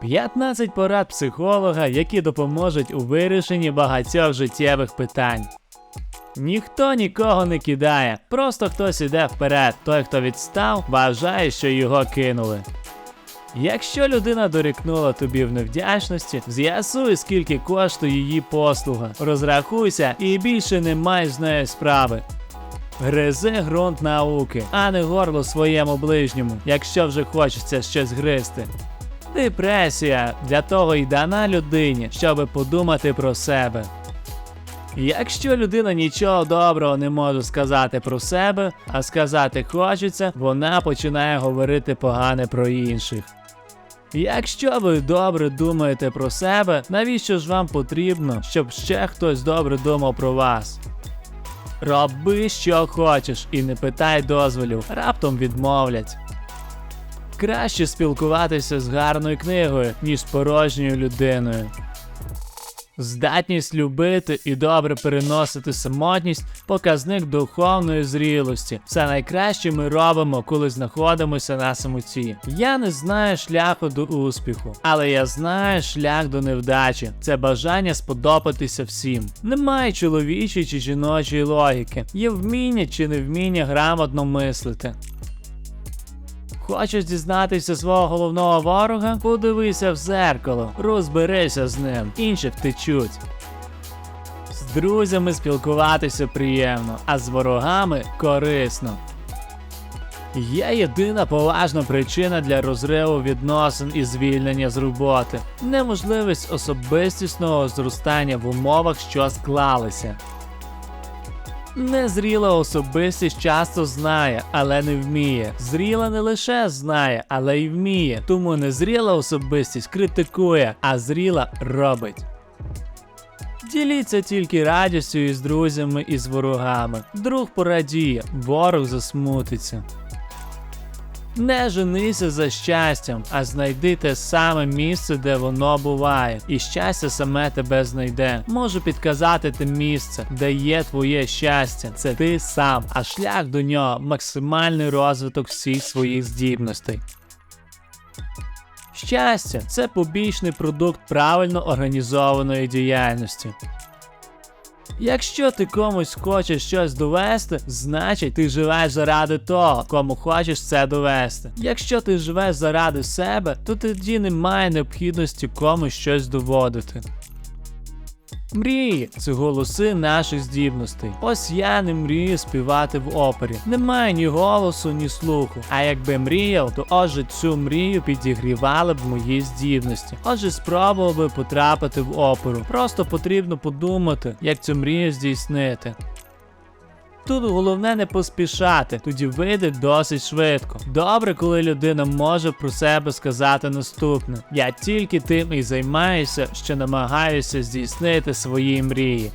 15 порад психолога, які допоможуть у вирішенні багатьох життєвих питань. Ніхто нікого не кидає, просто хтось іде вперед. Той, хто відстав, вважає, що його кинули. Якщо людина дорікнула тобі в невдячності, з'ясуй, скільки коштує її послуга, розрахуйся і більше не маєш з нею справи. Гризи ґрунт науки, а не горло своєму ближньому, якщо вже хочеться щось гризти. Депресія для того й дана людині, щоби подумати про себе. Якщо людина нічого доброго не може сказати про себе, а сказати хочеться, вона починає говорити погане про інших. Якщо ви добре думаєте про себе, навіщо ж вам потрібно, щоб ще хтось добре думав про вас? Роби, що хочеш, і не питай дозволів, раптом відмовлять. Краще спілкуватися з гарною книгою, ніж порожньою людиною. Здатність любити і добре переносити самотність показник духовної зрілості. Все найкраще ми робимо, коли знаходимося на самоті. Я не знаю шляху до успіху, але я знаю шлях до невдачі. Це бажання сподобатися всім. Немає чоловічої чи жіночої логіки, є вміння чи невміння грамотно мислити. Хочеш дізнатися свого головного ворога? Подивися в зеркало, розберися з ним, інші втечуть. З друзями спілкуватися приємно, а з ворогами корисно. Є єдина поважна причина для розриву відносин і звільнення з роботи неможливість особистісного зростання в умовах, що склалися. Незріла особистість часто знає, але не вміє. Зріла не лише знає, але й вміє. Тому незріла особистість критикує, а зріла робить. Діліться тільки радістю із друзями і з ворогами. Друг порадіє, ворог засмутиться. Не женися за щастям, а знайди те саме місце, де воно буває, і щастя саме тебе знайде. Можу підказати те місце, де є твоє щастя. Це ти сам, а шлях до нього максимальний розвиток всіх своїх здібностей. Щастя це побічний продукт правильно організованої діяльності. Якщо ти комусь хочеш щось довести, значить ти живеш заради того, кому хочеш це довести. Якщо ти живеш заради себе, то тоді немає необхідності комусь щось доводити. Мрії це голоси наших здібностей. Ось я не мрію співати в опері. Немає ні голосу, ні слуху. А якби мріяв, то отже цю мрію підігрівали б мої здібності. Отже, спробував би потрапити в оперу. Просто потрібно подумати, як цю мрію здійснити. Тут головне не поспішати, тоді вийде досить швидко. Добре, коли людина може про себе сказати наступне: я тільки тим і займаюся, що намагаюся здійснити свої мрії.